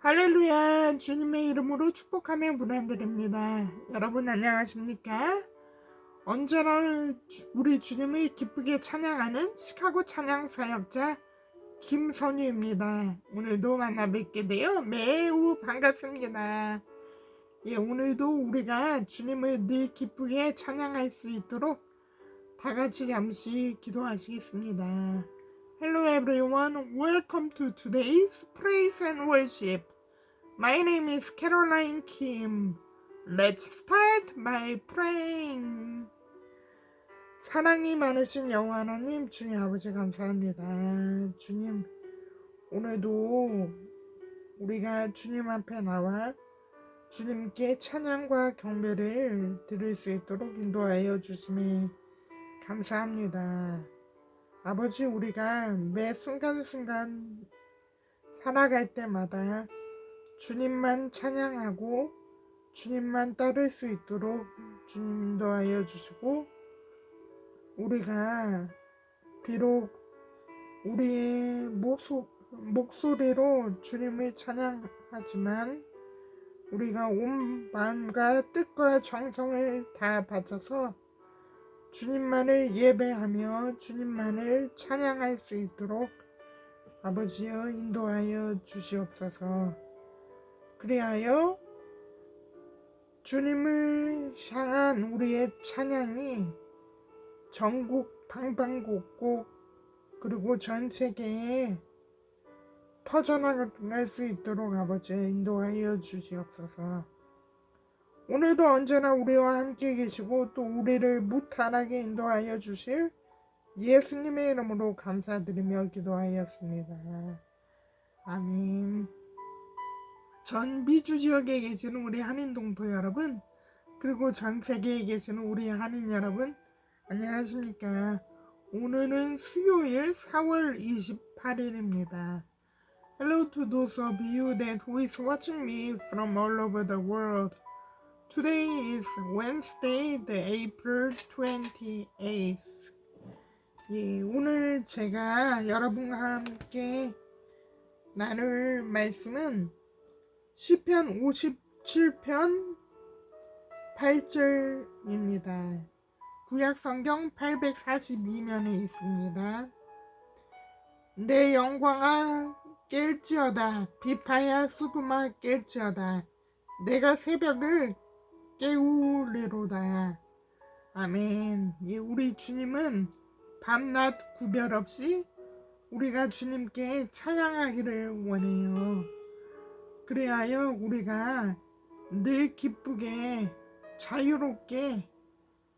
할렐루야 주님의 이름으로 축복하며 문안드립니다. 여러분 안녕하십니까? 언제나 주- 우리 주님을 기쁘게 찬양하는 시카고 찬양 사역자 김선유입니다. 오늘도 만나 뵙게 되어 매우 반갑습니다. 예, 오늘도 우리가 주님을 늘 기쁘게 찬양할 수 있도록 다 같이 잠시 기도하시겠습니다. Hello everyone, welcome to today's praise and worship. My name is Caroline Kim. Let's start by praying. 사랑이 많으신 여호와 하나님, 주님 아버지 감사합니다. 주님, 오늘도 우리가 주님 앞에 나와 주님께 찬양과 경배를 드릴 수 있도록 인도하여 주심에 감사합니다. 아버지, 우리가 매 순간순간 살아갈 때마다 주님만 찬양하고 주님만 따를 수 있도록 주님 인도하여 주시고 우리가 비록 우리의 목소, 목소리로 주님을 찬양하지만 우리가 온 마음과 뜻과 정성을 다 바쳐서 주님만을 예배하며 주님만을 찬양할 수 있도록 아버지여 인도하여 주시옵소서. 그리하여 주님을 향한 우리의 찬양이 전국 방방곡곡 그리고 전 세계에 퍼져나갈 수 있도록 아버지 인도하여 주시옵소서. 오늘도 언제나 우리와 함께 계시고 또 우리를 무탈하게 인도하여 주실 예수님의 이름으로 감사드리며 기도하였습니다. 아멘. 전 미주 지역에 계시는 우리 한인 동포 여러분, 그리고 전 세계에 계시는 우리 한인 여러분, 안녕하십니까? 오늘은 수요일 4월 28일입니다. Hello to those of you that is watching me from all over the world. Today is Wednesday, the April 28th. 예, 오늘 제가 여러분과 함께 나눌 말씀은 시편 57편 8절입니다. 구약 성경 842면에 있습니다. 내 영광아 깰지어다 비파야 수구마 깰지어다 내가 새벽을 깨우리로다. 아멘. 예, 우리 주님은 밤낮 구별 없이 우리가 주님께 찬양하기를 원해요. 그리하여 우리가 늘 기쁘게 자유롭게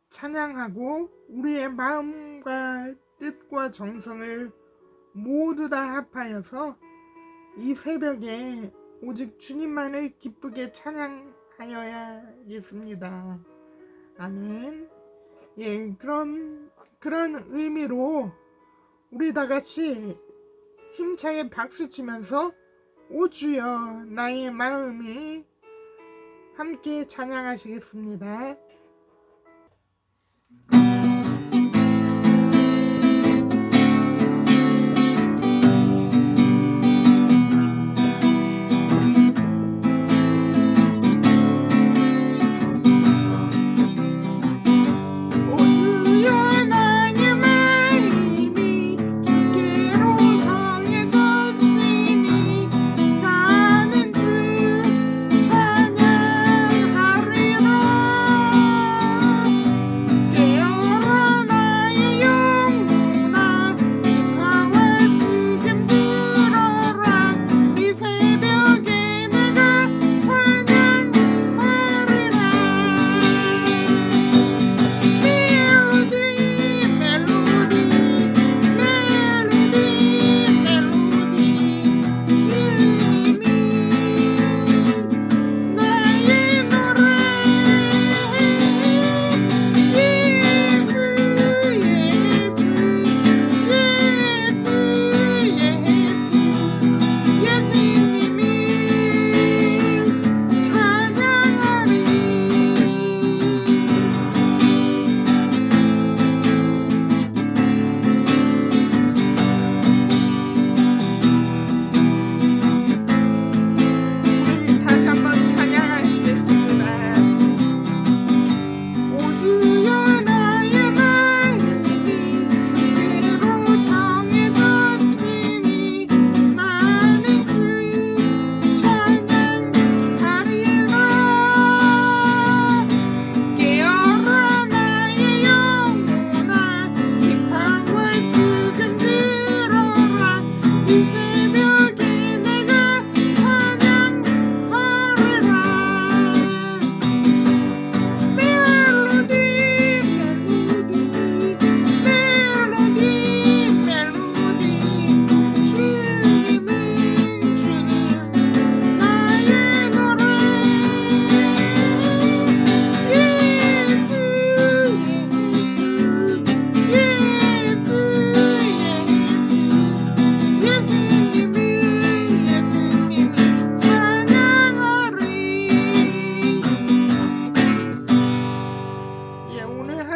찬양하고 우리의 마음과 뜻과 정성을 모두 다 합하여서 이 새벽에 오직 주님만을 기쁘게 찬양 하여야겠습니다. 아멘. 예, 그런 그런 의미로 우리 다 같이 힘차게 박수 치면서 오 주여 나의 마음이 함께 찬양하시겠습니다.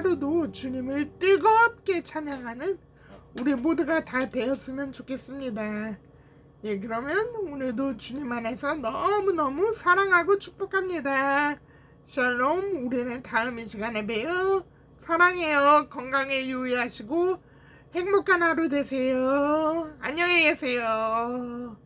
오늘도 주님을 뜨겁게 찬양하는 우리 모두가 다 되었으면 좋겠습니다. 예, 그러면 오늘도 주님 안에서 너무너무 사랑하고 축복합니다. 샬롬, 우리는 다음 이 시간에 봬요. 사랑해요. 건강에 유의하시고 행복한 하루 되세요. 안녕히 계세요.